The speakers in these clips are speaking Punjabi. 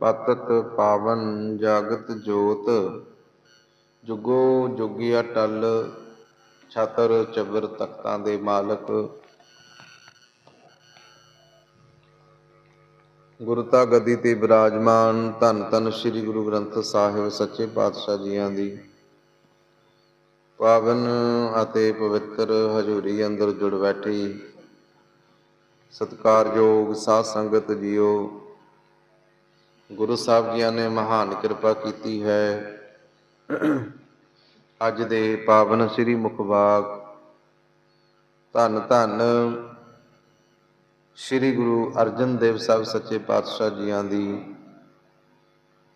ਪਤਤ ਪਾਵਨ ਜਗਤ ਜੋਤ, ਜੁਗੋ ਜੁਗਿਆ ਟਲ, ਛਤਰ ਚਬਰ ਤਖਤਾਂ ਦੇ ਮਾਲਕ। ਗੁਰਤਾ ਗੱਦੀ ਤੇ ਬਿਰਾਜਮਾਨ ਧੰਨ ਧੰਨ ਸ੍ਰੀ ਗੁਰੂ ਗ੍ਰੰਥ ਸਾਹਿਬ ਸੱਚੇ ਪਾਤਸ਼ਾਹ ਜੀਆਂ ਦੀ। ਪਾਵਨ ਅਤੇ ਪਵਿੱਤਰ ਹਜ਼ੂਰੀ ਅੰਦਰ ਜੁੜ ਬੈਠੀ। ਸਤਿਕਾਰਯੋਗ ਸਾਧ ਸੰਗਤ ਜੀਓ ਗੁਰੂ ਸਾਹਿਬ ਜੀਆਂ ਨੇ ਮਹਾਨ ਕਿਰਪਾ ਕੀਤੀ ਹੈ। ਅੱਜ ਦੇ ਪਾਵਨ ਸ੍ਰੀ ਮੁਖਵਾਕ ਧੰਨ ਧੰਨ ਸ੍ਰੀ ਗੁਰੂ ਅਰਜਨ ਦੇਵ ਸਾਹਿਬ ਸੱਚੇ ਪਾਤਸ਼ਾਹ ਜੀਆਂ ਦੀ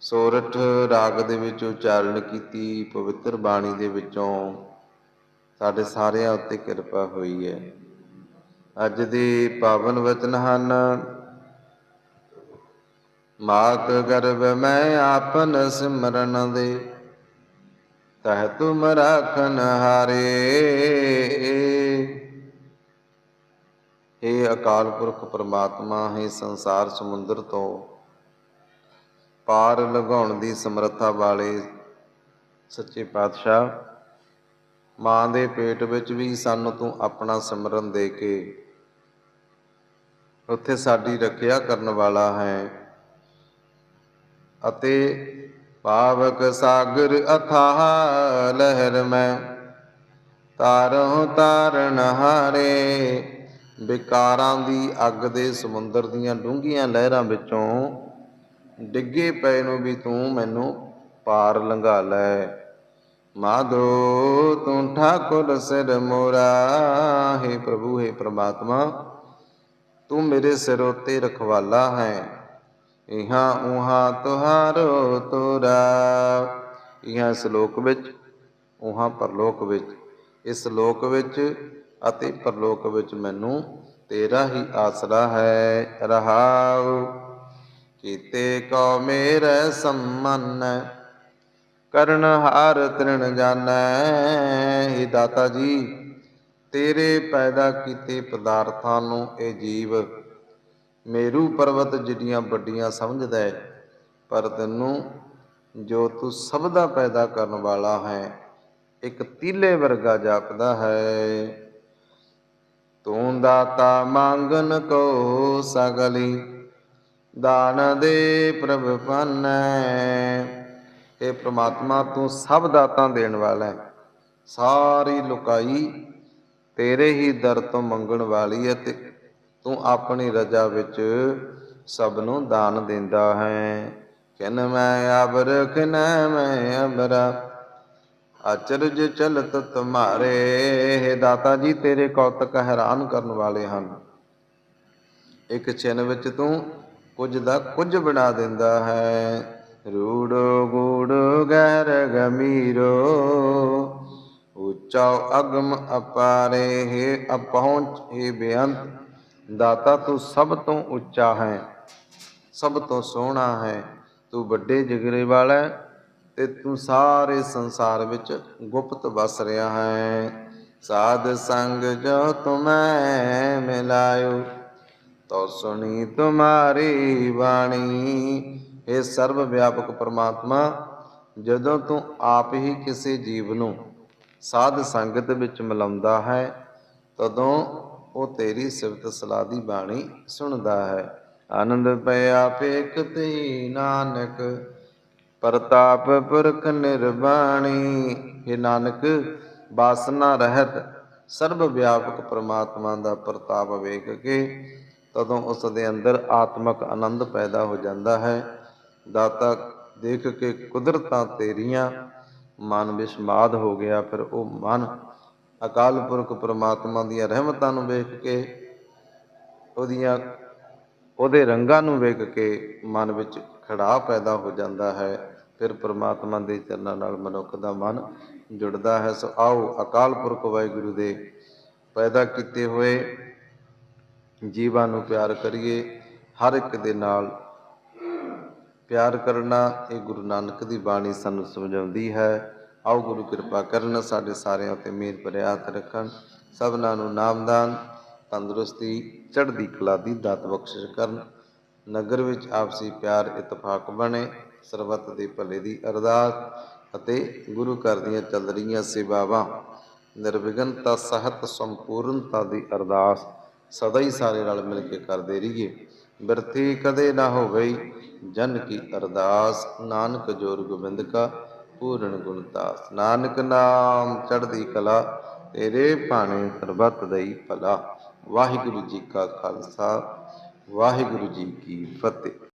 ਸੋਰਠ ਰਾਗ ਦੇ ਵਿੱਚ ਉਚਾਰਨ ਕੀਤੀ, ਪਵਿੱਤਰ ਬਾਣੀ ਦੇ ਵਿੱਚੋਂ ਸਾਡੇ ਸਾਰਿਆਂ ਉੱਤੇ ਕਿਰਪਾ ਹੋਈ ਹੈ। ਅੱਜ ਦੇ ਪਾਵਨ ਵਚਨ ਹਨ ਮਾਤ ਗਰਭ ਮੈਂ ਆਪਨ ਸਿਮਰਨ ਦੇ ਤਹ ਤੁਮ ਰਾਖਨ ਹਾਰੇ। ਏ ਅਕਾਲ ਪੁਰਖ ਪ੍ਰਮਾਤਮਾ, ਹੈ ਸੰਸਾਰ ਸਮੁੰਦਰ ਤੋਂ ਪਾਰ ਲਗਾਉਣ ਦੀ ਸਮਰੱਥਾ ਵਾਲੇ ਸੱਚੇ ਪਾਤਸ਼ਾਹ, ਮਾਂ ਦੇ ਪੇਟ ਵਿੱਚ ਵੀ ਸਾਨੂੰ ਤੂੰ ਆਪਣਾ ਸਿਮਰਨ ਦੇ ਕੇ। ਉੱਥੇ ਸਾਡੀ ਰੱਖਿਆ ਕਰਨ ਵਾਲਾ ਹੈ। ਅਤੇ ਪਾਵਕ ਸਾਗਰ ਅਥਾਹ ਲਹਿਰ ਮੈਂ ਤਾਰਹੁ ਤਾਰਨ ਹਾਰੇ। ਵਿਕਾਰਾਂ ਦੀ ਅੱਗ ਦੇ ਸਮੁੰਦਰ ਦੀਆਂ ਡੂੰਘੀਆਂ ਲਹਿਰਾਂ ਵਿੱਚੋਂ ਡਿੱਗੇ ਪਏ ਨੂੰ ਵੀ ਤੂੰ ਮੈਨੂੰ ਪਾਰ ਲੰਘਾ ਲੈ। ਮਾਧੋ, ਤੂੰ ਠਾਕੁਰ ਸਿਰ ਮੋਰਾ। ਹੈ ਪ੍ਰਭੂ, ਹੈ ਪ੍ਰਮਾਤਮਾ, ਤੂੰ ਮੇਰੇ ਸਿਰ ਉਤੇ ਰਖਵਾਲਾ ਹੈ। ਇਹਾਂ ਉਹਾਂ ਤੁਹਾਰੋ ਤੋਰਾ। ਇਹਾਂ ਇਸ ਲੋਕ ਵਿੱਚ, ਉਹਾਂ ਪਰਲੋਕ ਵਿੱਚ। ਇਸ ਲੋਕ ਵਿੱਚ ਅਤੇ ਪਰਲੋਕ ਵਿੱਚ ਮੈਨੂੰ ਤੇਰਾ ਹੀ ਆਸਰਾ ਹੈ, ਰਹਾਉ। ਕੀਤੇ ਕੋ ਮੇਰੇ ਸੰਮਨ, ਕਰਨ ਹਾਰ ਤ੍ਰਿਣ ਜਾਣੈ ਹੀ ਦਾਤਾ ਜੀ, ਤੇਰੇ ਪੈਦਾ ਕੀਤੇ ਪਦਾਰਥਾਂ ਨੂੰ ਇਹ ਜੀਵ ਮੇਰੂ ਪਰਵਤ ਜਿਹੜੀਆਂ ਵੱਡੀਆਂ ਸਮਝਦਾ ਹੈ, ਪਰ ਤੈਨੂੰ ਜੋ ਤੂੰ ਸਭ ਦਾ ਪੈਦਾ ਕਰਨ ਵਾਲਾ ਹੈ, ਇੱਕ ਤੀਲੇ ਵਰਗਾ ਜਾਪਦਾ ਹੈ। ਤੂੰ ਦਾਤਾ ਮੰਗਨ ਕੋ ਸਗਲੀ, ਦਾਨ ਦੇ ਪ੍ਰਭ ਪਾਨੈ। ਇਹ ਪ੍ਰਮਾਤਮਾ ਤੂੰ ਸਭ ਦਾਤਾਂ ਦੇਣ ਵਾਲਾ ਹੈ। ਸਾਰੀ ਲੁਕਾਈ ਤੇਰੇ ਹੀ ਦਰ ਤੋਂ ਮੰਗਣ ਵਾਲੀ ਹੈ ਤੇ ਤੂੰ ਆਪਣੀ ਰਜਾ ਵਿੱਚ ਸਭ ਨੂੰ ਦਾਨ ਦਿੰਦਾ ਹੈ। ਕਿਨ ਮੈਂ ਅਬ ਰਖਨ ਮੈਂ ਅਬਰਾ ਅਚਰਜ ਚਲਤ ਤੁਮਾਰੇ। ਹੈ ਦਾਤਾ ਜੀ, ਤੇਰੇ ਕੌਤਕ ਹੈਰਾਨ ਕਰਨ ਵਾਲੇ ਹਨ। ਇੱਕ ਚਿੰਨ ਵਿੱਚ ਤੂੰ ਕੁਝ ਦਾ ਕੁਝ ਬਣਾ ਦਿੰਦਾ ਹੈ। ਰੂੜੋ ਗੂੜ ਗਹਿਰ ਗਮੀਰੋ। ਉੱਚਾ ਅਗਮ ਅਪਾਰੇ। ਹੈ ਅਪਹੁੰਚ, ਹੈ ਬੇਅੰਤ। ਦਾਤਾ ਤੂੰ ਸਭ ਤੋਂ ਉੱਚਾ ਹੈ, ਸਭ ਤੋਂ ਸੋਹਣਾ ਹੈ। ਤੂੰ ਵੱਡੇ ਜਿਗਰੇ ਵਾਲਾ ਹੈ ਤੇ ਤੂੰ ਸਾਰੇ ਸੰਸਾਰ ਵਿੱਚ ਗੁਪਤ ਵਸ ਰਿਹਾ ਹੈ। ਸਾਧ ਸੰਗ ਜੋ ਤੁਮੈ ਮਿਲਾਇਓ ਤੋ ਸੁਣੀ ਤੁਮਾਰੀ ਬਾਣੀ। ਇਹ ਸਰਵ ਵਿਆਪਕ ਪ੍ਰਮਾਤਮਾ, ਜਦੋਂ ਤੂੰ ਆਪ ਹੀ ਕਿਸੇ ਜੀਵ ਨੂੰ ਸਾਧ ਸੰਗਤ ਵਿੱਚ ਮਿਲਾਉਂਦਾ ਹੈ, ਤਦੋਂ ਉਹ ਤੇਰੀ ਸਿਫਤ ਸਲਾਹ ਦੀ ਬਾਣੀ ਸੁਣਦਾ ਹੈ। ਆਨੰਦ ਪਿਆ ਪੇਖ ਤੇ ਨਾਨਕ, ਪ੍ਰਤਾਪ ਪੁਰਖ ਨਿਰਬਾਣੀ। हे ਨਾਨਕ ਬਾਸਨਾ ਰਹਿਤ ਸਰਬ ਵਿਆਪਕ ਪ੍ਰਮਾਤਮਾ ਦਾ ਪ੍ਰਤਾਪ ਵੇਖ ਕੇ ਤਦੋਂ ਉਸ ਦੇ ਅੰਦਰ ਆਤਮਕ ਆਨੰਦ ਪੈਦਾ ਹੋ ਜਾਂਦਾ ਹੈ। ਦਾਤਾ ਦੇਖ ਕੇ ਕੁਦਰਤਾਂ ਤੇਰੀਆਂ ਮਨ ਵਿਸਮਾਦ ਹੋ ਗਿਆ, ਫਿਰ ਉਹ ਮਨ ਅਕਾਲ ਪੁਰਖ ਪ੍ਰਮਾਤਮਾ ਦੀਆਂ ਰਹਿਮਤਾਂ ਨੂੰ ਵੇਖ ਕੇ, ਉਹਦੀਆਂ, ਉਹਦੇ ਰੰਗਾਂ ਨੂੰ ਵੇਖ ਕੇ ਮਨ ਵਿੱਚ ਖੜਾਅ ਪੈਦਾ ਹੋ ਜਾਂਦਾ ਹੈ। ਫਿਰ ਪ੍ਰਮਾਤਮਾ ਦੇ ਚਰਨਾਂ ਨਾਲ ਮਨੁੱਖ ਦਾ ਮਨ ਜੁੜਦਾ ਹੈ। ਸੋ ਆਓ ਅਕਾਲ ਪੁਰਖ ਵਾਹਿਗੁਰੂ ਦੇ ਪੈਦਾ ਕੀਤੇ ਹੋਏ ਜੀਵਾਂ ਨੂੰ ਪਿਆਰ ਕਰੀਏ। ਹਰ ਇੱਕ ਦੇ ਨਾਲ ਪਿਆਰ ਕਰਨਾ ਇਹ ਗੁਰੂ ਨਾਨਕ ਦੀ ਬਾਣੀ ਸਾਨੂੰ ਸਮਝਾਉਂਦੀ ਹੈ। ਆਓ ਗੁਰੂ ਕਿਰਪਾ ਕਰਨ, ਸਾਡੇ ਸਾਰਿਆਂ ਉੱਤੇ ਮਿਹਰ ਭਰਿਆ ਰੱਖਣ। ਸਭਨਾਂ ਨੂੰ ਨਾਮਦਾਨ ਤੰਦਰੁਸਤੀ, ਚੜ੍ਹਦੀ ਕਲਾ ਦੀ ਦਾਤ ਬਖਸ਼ਿਸ਼ ਕਰਨ। ਨਗਰ ਵਿੱਚ ਆਪਸੀ ਪਿਆਰ, ਇਤਫਾਕ ਬਣੇ, ਸਰਬੱਤ ਦੇ ਭਲੇ ਦੀ ਅਰਦਾਸ ਅਤੇ ਗੁਰੂ ਘਰ ਦੀਆਂ ਚੱਲ ਰਹੀਆਂ ਸੇਵਾਵਾਂ। ਨਿਰਵਿਘਨਤਾ, ਸਹਿਤ, ਸੰਪੂਰਨਤਾ ਦੀ ਅਰਦਾਸ ਸਦਾ ਹੀ ਸਾਰੇ ਨਾਲ ਮਿਲ ਕੇ ਕਰਦੇ ਰਹੀਏ। ਬਿਰਥੀ ਕਦੇ ਨਾ ਹੋਵੇ ਜਨ ਕੀ ਅਰਦਾਸ। ਨਾਨਕ ਜੋਰ ਗੋਬਿੰਦ ਕਾ ਪੂਰਨ ਗੁਣਦਾਸ ਨਾਨਕ ਨਾਮ ਚੜ੍ਹਦੀ ਕਲਾ, ਤੇਰੇ ਭਾਣੇ ਸਰਬੱਤ ਦਈ ਭਲਾ। ਵਾਹਿਗੁਰੂ ਜੀ ਕਾ ਖਾਲਸਾ, ਵਾਹਿਗੁਰੂ ਜੀ ਕੀ ਫਤਿਹ।